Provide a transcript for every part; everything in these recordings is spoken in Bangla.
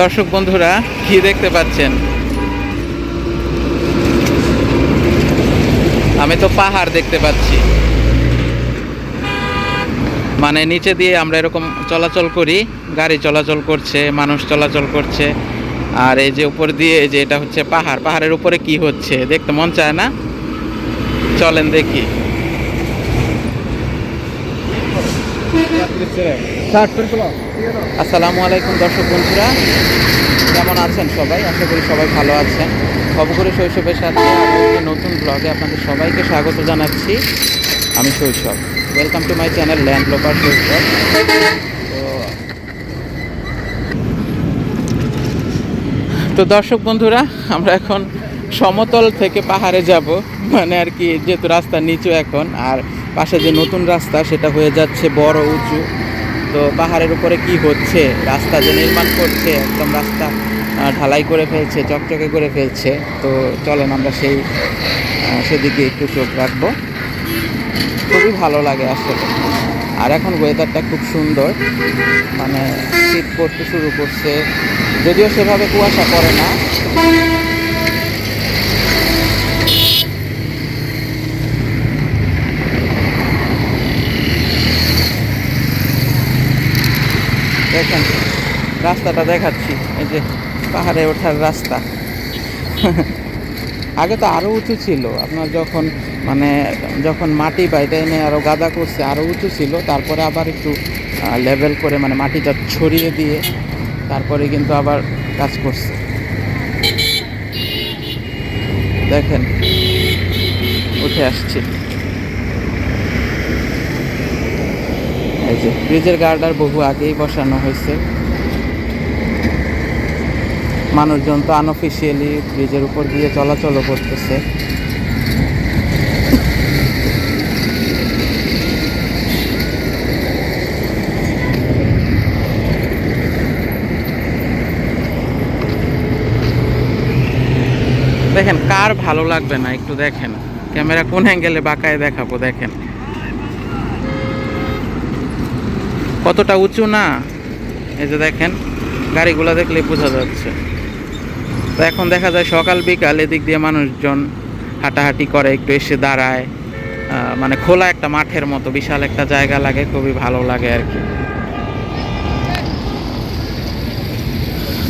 দর্শক বন্ধুরা কি দেখতে পাচ্ছেন। আমি তো পাহাড় দেখতে পাচ্ছি। মানে নিচে দিয়ে আমরা এরকম চলাচল করি, গাড়ি চলাচল করছে, মানুষ চলাচল করছে। আর এই যে উপর দিয়ে, এই যে এটা হচ্ছে পাহাড়, পাহাড়ের উপরে কি হচ্ছে, দেখতে মন চায় না? চলেন দেখি। আসসালামু আলাইকুম দর্শক বন্ধুরা। কেমন আছেন সবাই? আশা করি সবাই ভালো আছেন। খবরে শৈশবের সাথে নতুন ব্লগে আপনাদের সবাইকে স্বাগত জানাচ্ছি। আমি Shoishob. Welcome to my channel land looper Shoishob. তো দর্শক বন্ধুরা, আমরা এখন সমতল থেকে পাহাড়ে যাব। মানে আর কি, যেহেতু রাস্তা নিচু এখন, আর পাশে যে নতুন রাস্তা, সেটা হয়ে যাচ্ছে বড় উঁচু। তো পাহাড়ের উপরে কি হচ্ছে? রাস্তা যে নির্মাণ করছে, একদম রাস্তা ঢালাই করে ফেলছে, চকচকে করে ফেলছে। তো চলেন আমরা সেই সেদিকে একটু চোখ রাখব। খুবই ভালো লাগে আসলে। আর এখন ওয়েদারটা খুব সুন্দর। মানে শীত পড়তে শুরু করছে। যদিও সেভাবে কুয়াশা পড়ে না। দেখেন, রাস্তাটা দেখাচ্ছি, এই যে পাহাড়ে ওঠার রাস্তা। আগে তো আরও উঁচু ছিল, আপনার যখন মানে যখন মাটি বাইটা এনে আরও গাদা করছে আরও উঁচু ছিল, তারপরে আবার একটু লেভেল করে মানে মাটিটা ছড়িয়ে দিয়ে, তারপরে কিন্তু আবার কাজ করছে। দেখেন, উঠে আসছি। এই যে, ব্রিজের গার্ডার বহু আগেই বসানো হয়েছে। মানুষজন তো আনঅফিসিয়ালি ব্রিজের উপর দিয়ে চলাচলও করতেছে। দেখেন, কার ভালো লাগবে না, একটু দেখেন। ক্যামেরা কোন অ্যাঙ্গেলে বাঁকায় দেখাবো, দেখেন। কতটা উঁচু না? এই যে দেখেন, গাড়িগুলো দেখলে বোঝা যাচ্ছে। তো এখন দেখা যায় সকাল, বিকাল এদিক দিয়ে মানুষজন হাঁটাহাঁটি করে, একটু এসে দাঁড়ায়। মানে খোলা একটা মাঠের মতো, বিশাল একটা জায়গা লাগে, খুবই ভালো লাগে আর কি।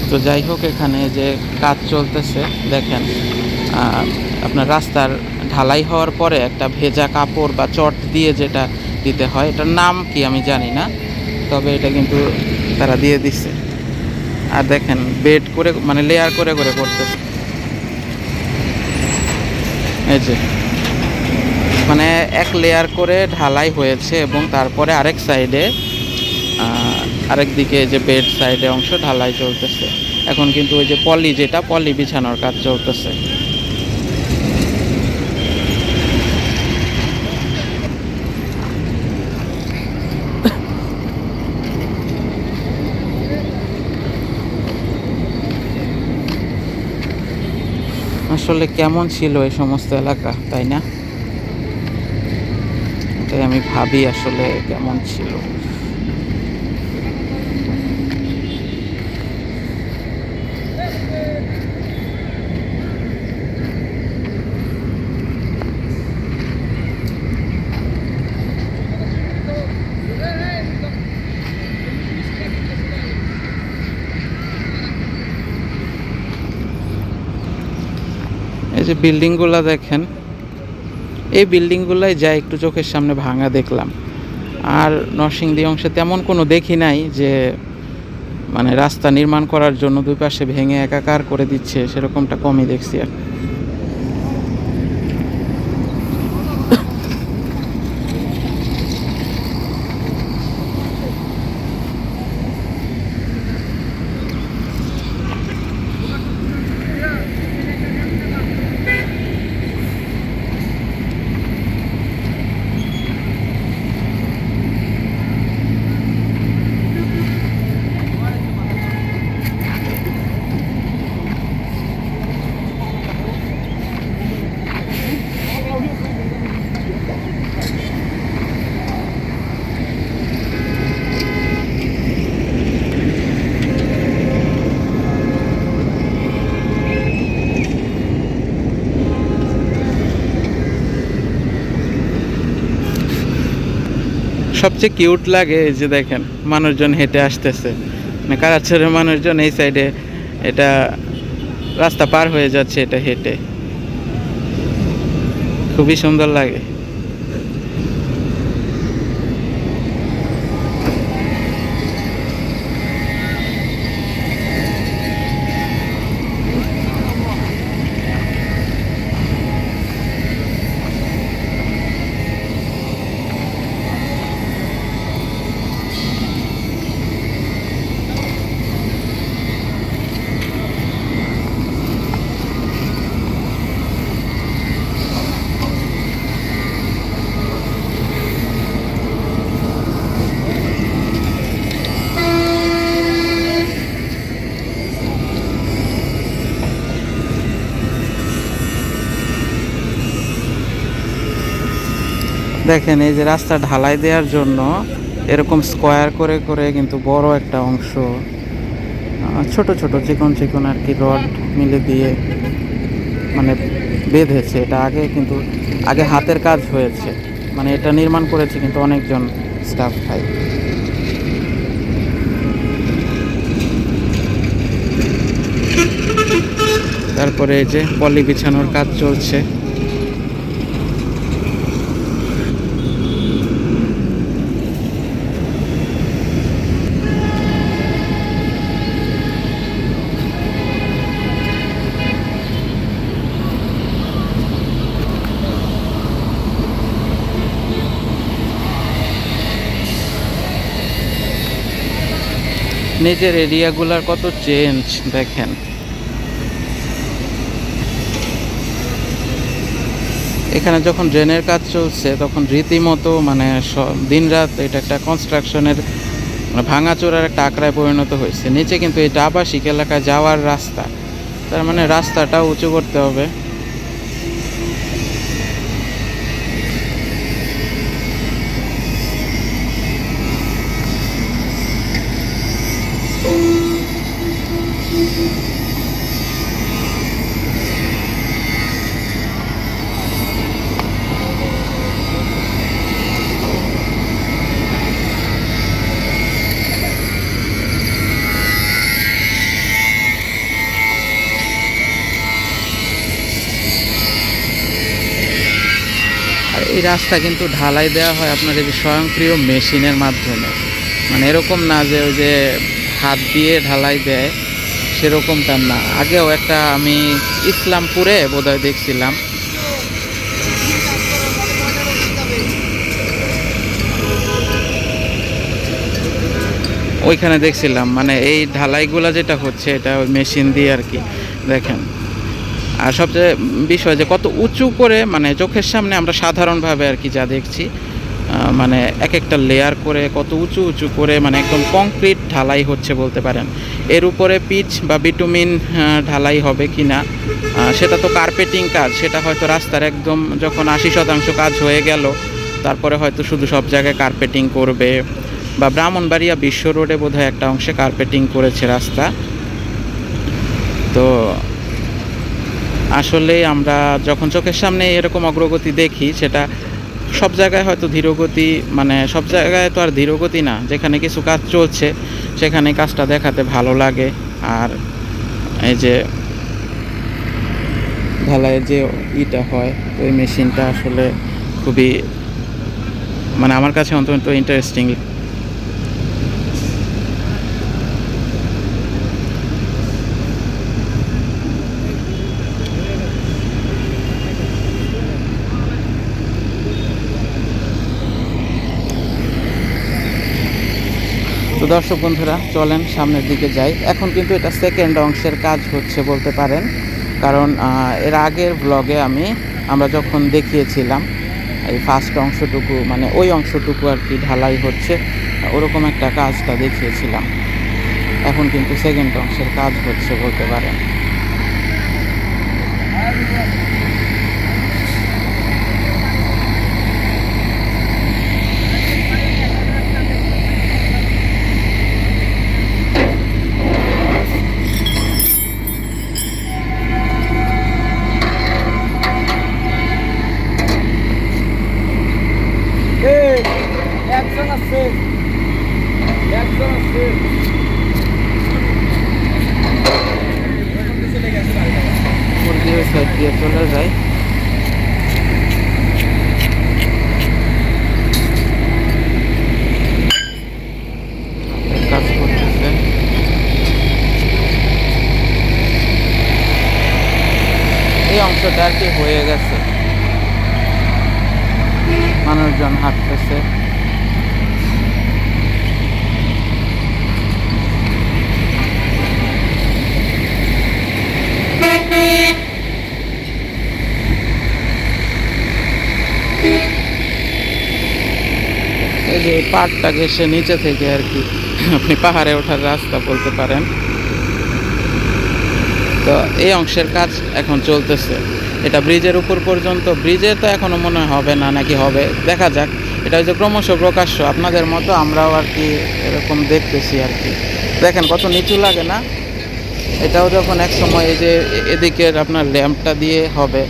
তো যাই হোক, এখানে যে কাজ চলতেছে, দেখেন আপনার রাস্তার ঢালাই হওয়ার পরে একটা ভেজা কাপড় বা চট দিয়ে যেটা দিতে হয়, এটার নাম কি আমি জানি না। তবে এটা কিন্তু তারা দিয়ে দিচ্ছে আর দেখেন বেড করে মানে লেয়ার করে করে করতেছে। এই যে। মানে এক লেয়ার করে ঢালাই হয়েছে এবং তারপরে আরেক সাইডে আরেক দিকে যে বেড সাইডে অংশ ঢালাই চলতেছে। এখন কিন্তু ওই যে পলি যেটা, পলি বিছানোর কাজ চলতেছে। আসলে কেমন ছিল এই সমস্ত এলাকা তাই না? তাই আমি ভাবি আসলে কেমন ছিল। এই যে বিল্ডিংগুলো দেখেন, এই বিল্ডিংগুলাই যা একটু চোখের সামনে ভাঙা দেখলাম। আর নরসিংদী অংশে তেমন কোনো দেখি নাই যে মানে রাস্তা নির্মাণ করার জন্য দুই পাশে ভেঙে একাকার করে দিচ্ছে, সেরকমটা কমই দেখছি আর সবচেয়ে কিউট লাগে এই যে দেখেন, মানুষজন হেঁটে আসতেছে। মানে কারাচ্ছরের মানুষজন এই সাইডে এটা রাস্তা পার হয়ে যাচ্ছে এটা হেঁটে। খুবই সুন্দর লাগে। দেখেন, এই যে রাস্তা ঢালাই দেওয়ার জন্য এরকম স্কোয়ার করে করে কিন্তু বড় একটা অংশ ছোট ছোট চিকন চিকন আর কি রড মিলে দিয়ে মানে বেঁধেছে। এটা আগে কিন্তু, আগে হাতের কাজ হয়েছে। মানে এটা নির্মাণ করেছে কিন্তু অনেকজন স্টাফ ভাই। তারপরে এই যে পলি বিছানোর কাজ চলছে। নিজের এরিয়াগুলার কত চেঞ্জ দেখেন। এখানে যখন ড্রেনের কাজ চলছে, তখন রীতিমতো মানে দিন রাত এটা একটা কনস্ট্রাকশনের ভাঙাচোরার একটা আঁকড়ায় পরিণত হয়েছে। নিচে কিন্তু এটা আবাসিক এলাকায় যাওয়ার রাস্তা। তার মানে রাস্তাটাও উঁচু করতে হবে। রাস্তা কিন্তু ঢালাই দেওয়া হয় আপনার এই স্বয়ংক্রিয় মেশিনের মাধ্যমে। মানে এরকম না যে ওই যে হাত দিয়ে ঢালাই দেয়, সেরকমটা না। আগেও একটা আমি ইসলামপুরে বোধহয় দেখছিলাম। ওইখানে দেখছিলাম মানে এই ঢালাইগুলা যেটা হচ্ছে, এটা ওই মেশিন দিয়ে আর কি, দেখেন। আর সবচেয়ে বিষয় যে কত উঁচু করে মানে চোখের সামনে আমরা সাধারণভাবে আর কি যা দেখছি মানে এক একটা লেয়ার করে কত উঁচু উঁচু করে মানে একদম কংক্রিট ঢালাই হচ্ছে বলতে পারেন। এর উপরে পিচ বা বিটুমিন ঢালাই হবে কি না সেটা তো কার্পেটিং কাজ, সেটা হয়তো রাস্তার একদম যখন আশি শতাংশ কাজ হয়ে গেল, তারপরে হয়তো শুধু সব জায়গায় কার্পেটিং করবে বা ব্রাহ্মণবাড়িয়া বিশ্ব রোডে বোধহয় একটা অংশে কার্পেটিং করেছে রাস্তা। তো আসলে আমরা যখন চোখের সামনে এরকম অগ্রগতি দেখি, সেটা সব জায়গায় হয়তো ধীরগতি মানে সব জায়গায় তো আর ধীরগতি না। যেখানে কিছু কাজ চলছে, সেখানে কাজটা দেখাতে ভালো লাগে। আর এই যে ঢালাইয়ের যে ইটা হয় ওই মেশিনটা আসলে খুবই মানে আমার কাছে অন্তত ইন্টারেস্টিং তো দর্শক বন্ধুরা, চলেন সামনের দিকে যাই। এখন কিন্তু এটা সেকেন্ড অংশের কাজ হচ্ছে বলতে পারেন। কারণ এর আগের ব্লগে আমি, আমরা যখন দেখিয়েছিলাম, এই ফার্স্ট অংশটুকু মানে ওই অংশটুকু আর কি ঢালাই হচ্ছে, ওরকম একটা কাজটা দেখিয়েছিলাম। এখন কিন্তু সেকেন্ড অংশের কাজ হচ্ছে বলতে পারেন। Cheers. পাহাড়টা ঘেসে নিচে থেকে আর কি আপনি পাহাড়ে ওঠার রাস্তা বলতে পারেন। তো এই অংশের কাজ এখন চলতেছে। এটা ব্রিজের উপর পর্যন্ত, ব্রিজে তো এখনও মনে হবে না, নাকি হবে? দেখা যাক। এটা হচ্ছে ক্রমশ প্রকাশ্য, আপনাদের মতো আমরাও আর কি এরকম দেখতেছি আর কি। দেখেন কত নিচু লাগে না? এটাও যখন এক সময় এই যে এদিকের আপনার ল্যাম্পটা দিয়ে হবে,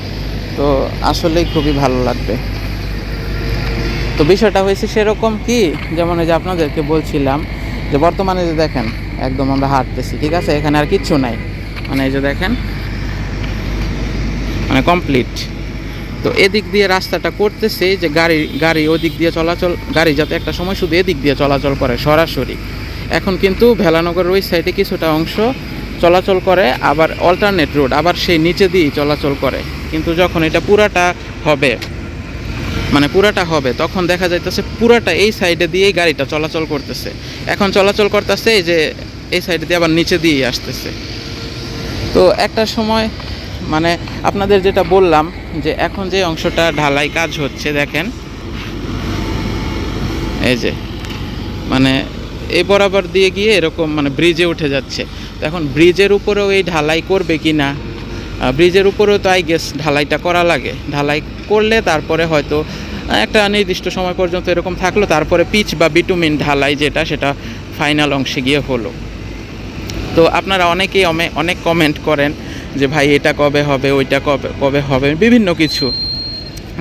তো আসলেই খুবই ভালো লাগবে। তো বিষয়টা হয়েছে সেরকম কি? যেমন যে আপনাদেরকে বলছিলাম যে বর্তমানে যে দেখেন, একদম আমরা হাঁটতেছি, ঠিক আছে? এখানে আর কিচ্ছু নাই। মানে এই যে দেখেন মানে কমপ্লিট তো এদিক দিয়ে রাস্তাটা করতেছে যে গাড়ি গাড়ি ওদিক দিয়ে চলাচল, গাড়ি যাতে একটা সময় শুধু এদিক দিয়ে চলাচল করে সরাসরি। এখন কিন্তু ভেলানগরের ওই সাইডে কিছুটা অংশ চলাচল করে, আবার অল্টারনেট রোড আবার সেই নিচে দিয়েই চলাচল করে। কিন্তু যখন এটা পুরাটা হবে মানে পুরাটা হবে, তখন দেখা যাইতেছে পুরাটা এই সাইডে দিয়েই গাড়িটা চলাচল করতেছে। এখন চলাচল করতেছে, এই যে এই সাইডে দিয়ে আবার নিচে দিয়েই আসতেছে। তো একটা সময় মানে আপনাদের যেটা বললাম, যে এখন যে অংশটা ঢালাই কাজ হচ্ছে, দেখেন। এই যে মানে এই বরাবর দিয়ে গিয়ে এরকম মানে ব্রিজে উঠে যাচ্ছে। এখন ব্রিজের উপরেও এই ঢালাই করবে কি না? ব্রিজের উপরেও তো আই গেস ঢালাইটা করা লাগে। ঢালাই করলে তারপরে হয়তো একটা নির্দিষ্ট সময় পর্যন্ত এরকম থাকল, তারপরে পিচ বা বিটুমিন ঢালাই যেটা, সেটা ফাইনাল অংশে গিয়ে হলো। তো আপনারা অনেকেই অনেক কমেন্ট করেন যে, ভাই, এটা কবে হবে, ওইটা কবে কবে হবে? বিভিন্ন কিছু।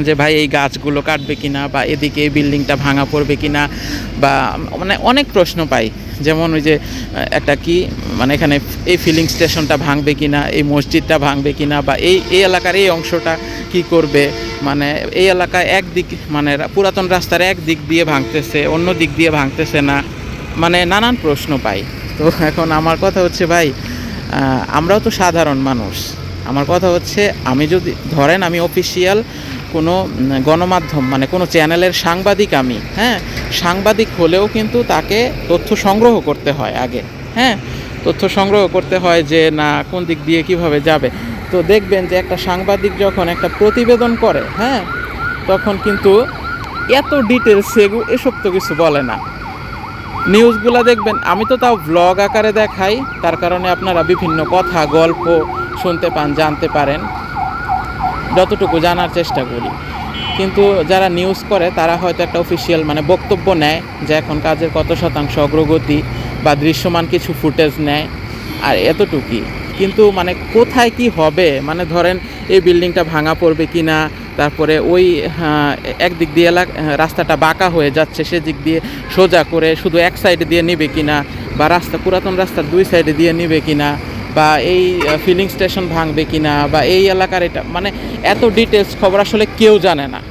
যে ভাই এই গাছগুলো কাটবে কি না বা এদিকে এই বিল্ডিংটা ভাঙা পড়বে কিনা বা মানে অনেক প্রশ্ন পাই। যেমন ওই যে একটা কি মানে এখানে এই ফিলিং স্টেশনটা ভাঙবে কিনা, এই মসজিদটা ভাঙবে কি না বা এই এই এলাকার এই অংশটা কি করবে? মানে এই এলাকায় একদিক মানে পুরাতন রাস্তার এক দিক দিয়ে ভাঙতেছে, অন্য দিক দিয়ে ভাঙতেছে না মানে নানান প্রশ্ন পাই। তো এখন আমার কথা হচ্ছে, ভাই আমরাও তো সাধারণ মানুষ। আমার কথা হচ্ছে, আমি যদি, ধরেন আমি অফিসিয়াল কোনো গণমাধ্যম মানে কোনো চ্যানেলের সাংবাদিক আমি হ্যাঁ? সাংবাদিক হলেও কিন্তু তাকে তথ্য সংগ্রহ করতে হয় আগে হ্যাঁ? তথ্য সংগ্রহ করতে হয় যে, না, কোন দিক দিয়ে কীভাবে যাবে। তো দেখবেন যে একটা সাংবাদিক যখন একটা প্রতিবেদন করে হ্যাঁ? তখন কিন্তু এত ডিটেলস এসব তো কিছু বলে না। নিউজগুলো দেখবেন, আমি তো তাও ব্লগ আকারে দেখাই, তার কারণে আপনারা বিভিন্ন কথা, গল্প শুনতে পান জানতে পারেন। যতটুকু জানার চেষ্টা করি। কিন্তু যারা নিউজ করে তারা হয়তো একটা অফিসিয়াল মানে বক্তব্য নেয় যে এখন কাজের কত শতাংশ অগ্রগতি বা দৃশ্যমান কিছু ফুটেজ নেয়। আর এতটুকুই। কিন্তু মানে কোথায় কি হবে? মানে ধরেন এই বিল্ডিংটা ভাঙা পড়বে কি না তারপরে ওই হ্যাঁ, একদিক দিয়ে এলাকা রাস্তাটা বাঁকা হয়ে যাচ্ছে সেদিক দিয়ে সোজা করে শুধু এক সাইডে দিয়ে নিবে কিনা? বা রাস্তা পুরাতন রাস্তার দুই সাইডে দিয়ে নিবে কিনা? বা এই ফিলিং স্টেশন ভাঙবে কিনা বা এই এলাকার এটা মানে এত ডিটেলস খবর আসলে কেউ জানে না।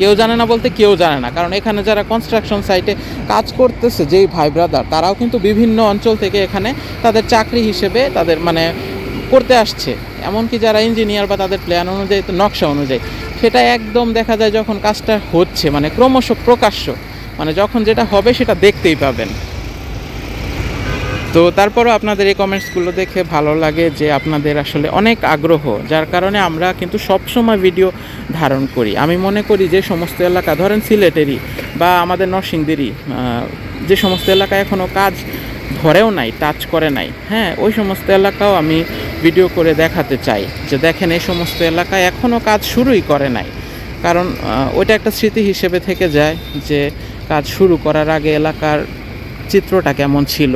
কেউ জানে না বলতে কেউ জানে না। কারণ এখানে যারা কনস্ট্রাকশন সাইটে কাজ করতেছে, যেই ভাই ব্রাদার তারাও কিন্তু বিভিন্ন অঞ্চল থেকে এখানে তাদের চাকরি হিসেবে তাদের মানে করতে আসছে। এমনকি যারা ইঞ্জিনিয়ার বা তাদের প্ল্যান অনুযায়ী, নকশা অনুযায়ী, সেটা একদম দেখা যায় যখন কাজটা হচ্ছে মানে ক্রমশ প্রকাশ্য মানে যখন যেটা হবে সেটা দেখতেই পাবেন। তো তারপরও আপনাদের এই কমেন্টসগুলো দেখে ভালো লাগে যে আপনাদের আসলে অনেক আগ্রহ, যার কারণে আমরা কিন্তু সবসময় ভিডিও ধারণ করি। আমি মনে করি যে সমস্ত এলাকা, ধরেন সিলেটেরই বা আমাদের নরসিংদেরই যে সমস্ত এলাকায় এখনও কাজ ধরেও নাই, টাচ করে নাই হ্যাঁ ওই সমস্ত এলাকাও আমি ভিডিও করে দেখাতে চাই যে দেখেন এই সমস্ত এলাকায় এখনও কাজ শুরুই করে নাই। কারণ ওইটা একটা স্মৃতি হিসেবে থেকে যায় যে কাজ শুরু করার আগে এলাকার চিত্রটা কেমন ছিল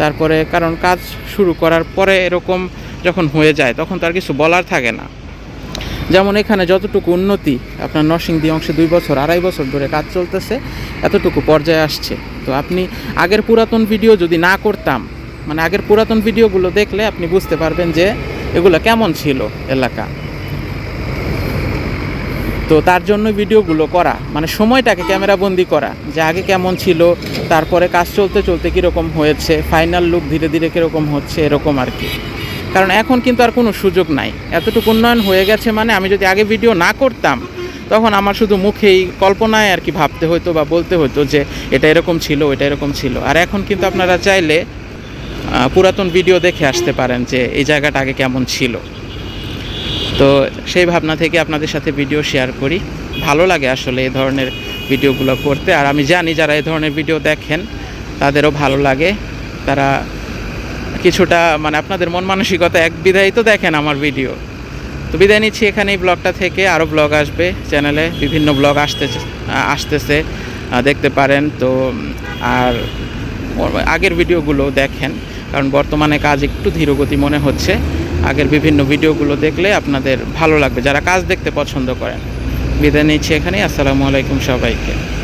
তারপরে কারণ কাজ শুরু করার পরে এরকম যখন হয়ে যায়, তখন তার কিছু বলার থাকে না। যেমন এখানে যতটুকু উন্নতি, আপনার নরসিংদী অংশে দুই বছর, আড়াই বছর ধরে কাজ চলতেছে, এতটুকু পর্যায়ে আসছে। তো আপনি আগের পুরাতন ভিডিও যদি না করতাম মানে আগের পুরাতন ভিডিওগুলো দেখলে আপনি বুঝতে পারবেন যে এগুলো কেমন ছিল এলাকা। তো তার জন্য ভিডিওগুলো করা মানে সময়টাকে ক্যামেরা বন্দি করা, যে আগে কেমন ছিল, তারপরে কাজ চলতে চলতে কীরকম হয়েছে ফাইনাল লুক ধীরে ধীরে কীরকম হচ্ছে, এরকম আর কি। কারণ এখন কিন্তু আর কোনো সুযোগ নাই। এতটুকু উন্নয়ন হয়ে গেছে মানে আমি যদি আগে ভিডিও না করতাম, তখন আমার শুধু মুখেই কল্পনায় আর কি ভাবতে হতো বা বলতে হতো যে এটা এরকম ছিল এটা এরকম ছিল। আর এখন কিন্তু আপনারা চাইলে পুরাতন ভিডিও দেখে আসতে পারেন যে এই জায়গাটা আগে কেমন ছিল। তো সেই ভাবনা থেকে আপনাদের সাথে ভিডিও শেয়ার করি। ভালো লাগে আসলে এই ধরনের ভিডিওগুলো করতে। আর আমি জানি যারা এই ধরনের ভিডিও দেখেন, তাদেরও ভালো লাগে। তারা কিছুটা মানে আপনাদের মন মানসিকতা এক বিধায়ী তো দেখেন আমার ভিডিও তো বিদায় নিচ্ছি এখানে এই ব্লগটা থেকে। আরও ব্লগ আসবে চ্যানেলে বিভিন্ন ব্লগ আসতেছে আসতেছে দেখতে পারেন। তো, আর আগের ভিডিওগুলো দেখেন। কারণ বর্তমানে কাজ একটু ধীরগতি মনে হচ্ছে। আগের বিভিন্ন ভিডিওগুলো দেখলে আপনাদের ভালো লাগবে। যারা কাজ দেখতে পছন্দ করেন, বিদায় নিচ্ছি এখানেই। আসসালামু আলাইকুম সবাইকে।